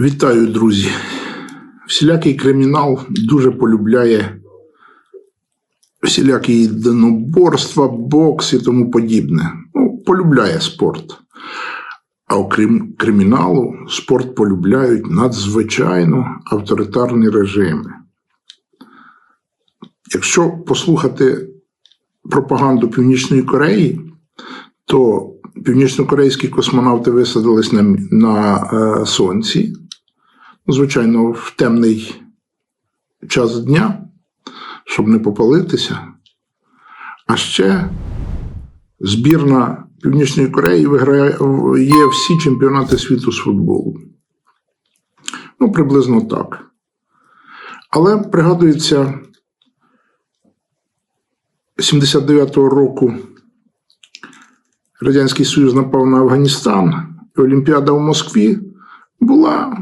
Вітаю, друзі. Всілякий кримінал дуже полюбляє всілякі єдиноборства, бокс і тому подібне. Ну, полюбляє спорт. А окрім криміналу, спорт полюбляють надзвичайно авторитарні режими. Якщо послухати пропаганду Північної Кореї, то північнокорейські космонавти висадились на, на е, сонці, звичайно, в темний час дня, щоб не попалитися. А ще збірна Північної Кореї виграє є всі чемпіонати світу з футболу. Ну, приблизно так. Але пригадується 79-го року Радянський Союз напав на Афганістан, і Олімпіада в Москві була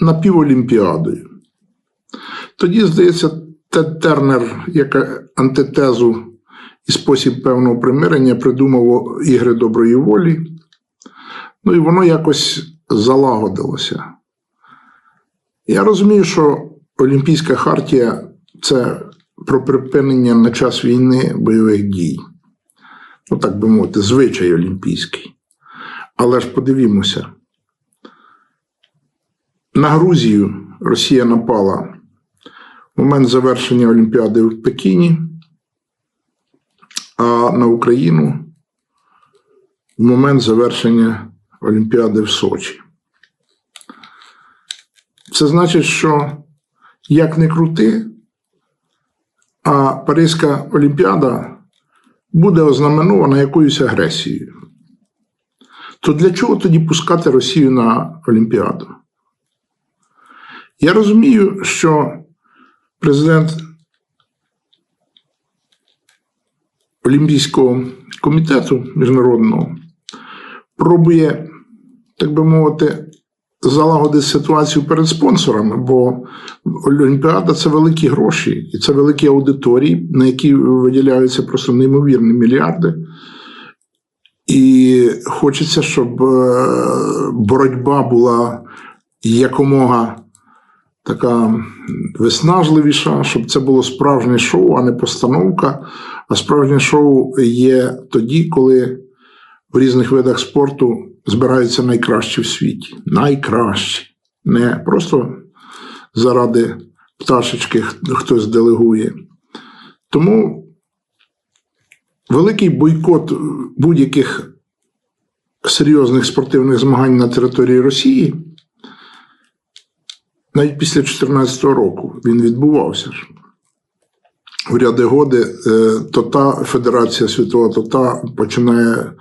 напіволімпіадою. Тоді, здається, Тед Тернер, як антитезу і спосіб певного примирення, придумав ігри доброї волі. Ну і воно якось залагодилося. Я розумію, що Олімпійська хартія це про припинення на час війни бойових дій ну так би мовити, звичай олімпійський. Але ж подивімося, на Грузію Росія напала в момент завершення Олімпіади в Пекіні, а на Україну в момент завершення Олімпіади в Сочі. Це значить, що як не крути, а Паризька Олімпіада буде ознаменована якоюсь агресією. То для чого тоді пускати Росію на Олімпіаду? Я розумію, що президент Олімпійського комітету міжнародного пробує, так би мовити, залагодити ситуацію перед спонсорами, бо Олімпіада це великі гроші, і це великі аудиторії, на які виділяються просто неймовірні мільярди. І хочеться, щоб е, боротьба була якомога така виснажливіша, щоб це було справжнє шоу, а не постановка. А справжнє шоу є тоді, коли в різних видах спорту збираються найкращі в світі. Найкращі. Не просто заради пташечки хтось делегує. Тому великий бойкот будь-яких серйозних спортивних змагань на території Росії. Навіть після 2014 року він відбувався ж. В ряди годи е, то та Федерація світова, то та починає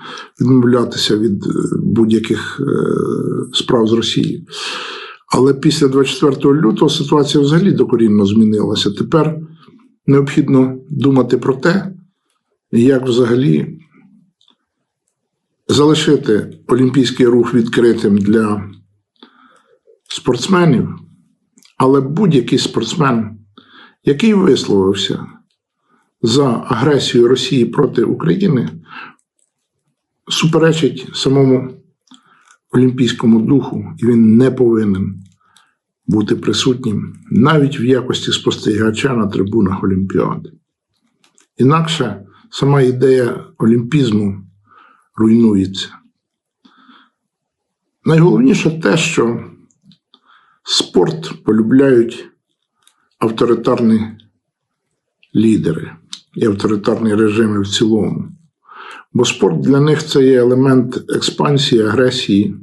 відмовлятися від е, будь-яких е, справ з Росією. Але після 24 лютого ситуація взагалі докорінно змінилася. Тепер необхідно думати про те, як взагалі залишити олімпійський рух відкритим для спортсменів, але будь-який спортсмен, який висловився за агресію Росії проти України, суперечить самому олімпійському духу, і він не повинен бути присутнім навіть в якості спостерігача на трибунах Олімпіади. Інакше сама ідея олімпізму руйнується. Найголовніше те, що спорт полюбляють авторитарні лідери і авторитарні режими в цілому. Бо спорт для них це є елемент експансії, агресії.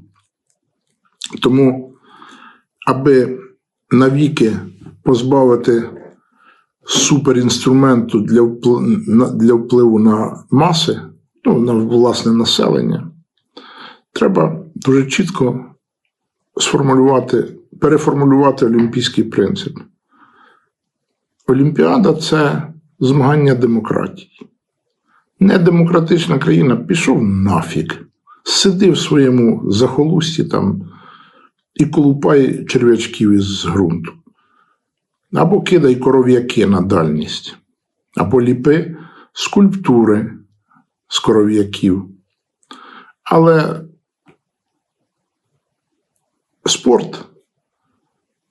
Тому, аби навіки позбавити суперінструменту для впливу, на маси, ну, на власне населення, треба дуже чітко сформулювати, переформулювати олімпійський принцип. Олімпіада це змагання демократії. Недемократична країна пішов нафіг. Сиди в своєму захолусті там і колупай черв'ячків із ґрунту. Або кидай коров'яки на дальність, або ліпи скульптури з коров'яків. Але спорт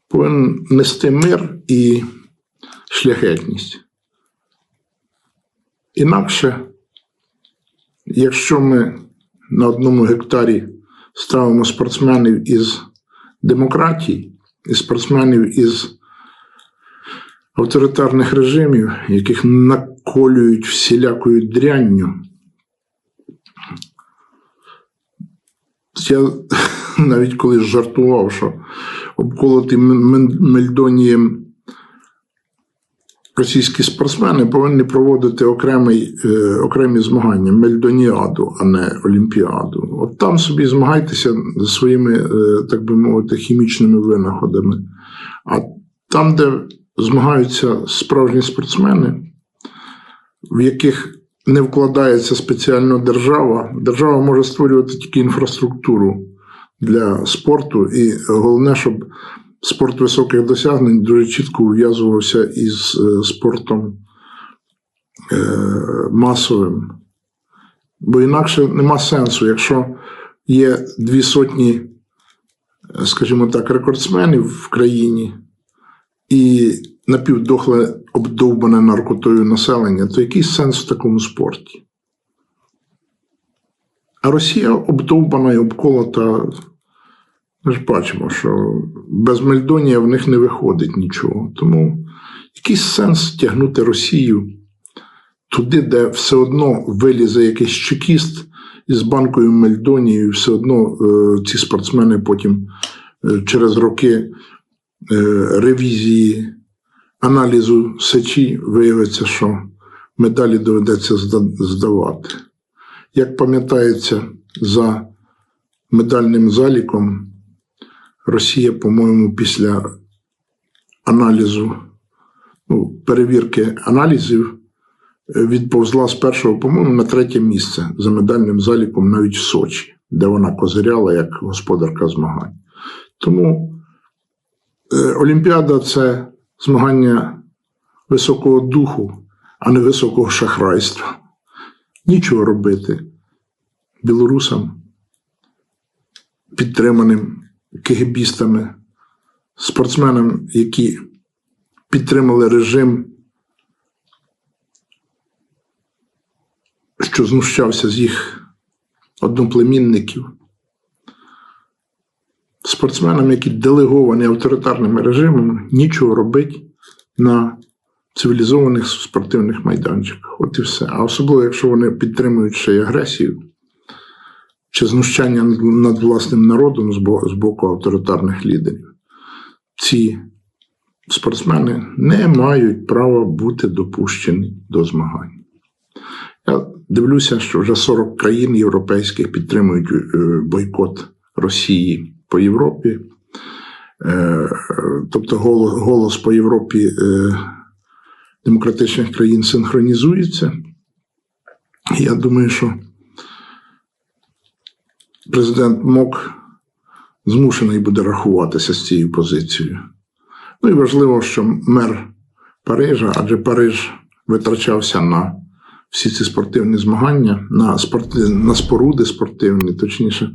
повинен нести мир і шляхетність. Інакше, якщо ми на одному гектарі ставимо спортсменів із демократій, і спортсменів із авторитарних режимів, яких наколюють всілякою дрянню, я навіть колись жартував, що обколоти мельдонієм російські спортсмени повинні проводити окремий, е, окремі змагання мельдоніаду, а не Олімпіаду. От там собі змагайтеся зі своїми, е, так би мовити, хімічними винаходами. А там, де змагаються справжні спортсмени, в яких не вкладається спеціально держава, держава може створювати тільки інфраструктуру для спорту, і головне, щоб спорт високих досягнень дуже чітко ув'язувався із е, спортом е, масовим. Бо інакше нема сенсу, якщо є дві сотні, е, скажімо так, рекордсменів в країні і напівдохле обдовбане наркотою населення, то який сенс в такому спорті? А Росія обдовбана і обколота. Ми ж бачимо, що без Мельдонія в них не виходить нічого. Тому який сенс тягнути Росію туди, де все одно вилізе якийсь чекіст із банкою Мельдонії, і все одно е, ці спортсмени потім е, через роки е, ревізії, аналізу сечі виявиться, що медалі доведеться здавати. Як пам'ятається, за медальним заліком Росія, по-моєму, після аналізу, ну, перевірки аналізів е, відповзла з першого, по-моєму, на третє місце за медальним заліком навіть в Сочі, де вона козиряла як господарка змагань. Тому е, Олімпіада це змагання високого духу, а не високого шахрайства. Нічого робити білорусам, підтриманим кегебістами, спортсменам, які підтримали режим, що знущався з їх одноплемінників, спортсменам, які делеговані авторитарними режимами, нічого робить на цивілізованих спортивних майданчиках. От і все. А особливо, якщо вони підтримують ще й агресію чи знущання над- над власним народом з боку авторитарних лідерів. Ці спортсмени не мають права бути допущені до змагань. Я дивлюся, що вже 40 країн європейських підтримують е, бойкот Росії по Європі. Е, Тобто голос, по Європі е, демократичних країн синхронізується. Я думаю, що президент МОК змушений буде рахуватися з цією позицією. Ну і важливо, що мер Парижа, адже Париж витрачався на всі ці спортивні змагання, на, спорти, на споруди спортивні, точніше,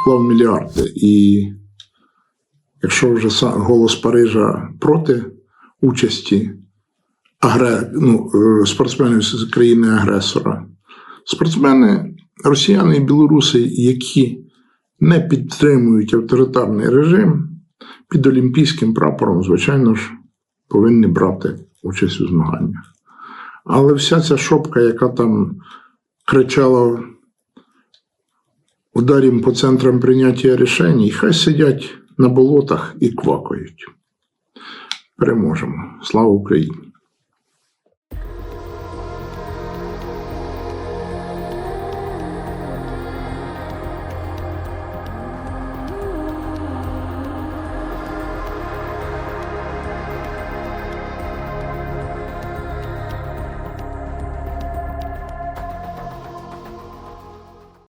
вклав мільярди. І якщо вже голос Парижа проти участі агре, ну, е, спортсменів з країни-агресора, спортсмени, росіяни і білоруси, які не підтримують авторитарний режим, під олімпійським прапором, звичайно ж, повинні брати участь у змаганнях. Але вся ця шопка, яка там кричала ударім по центрам прийняття рішень, хай сидять на болотах і квакають. Переможемо. Слава Україні!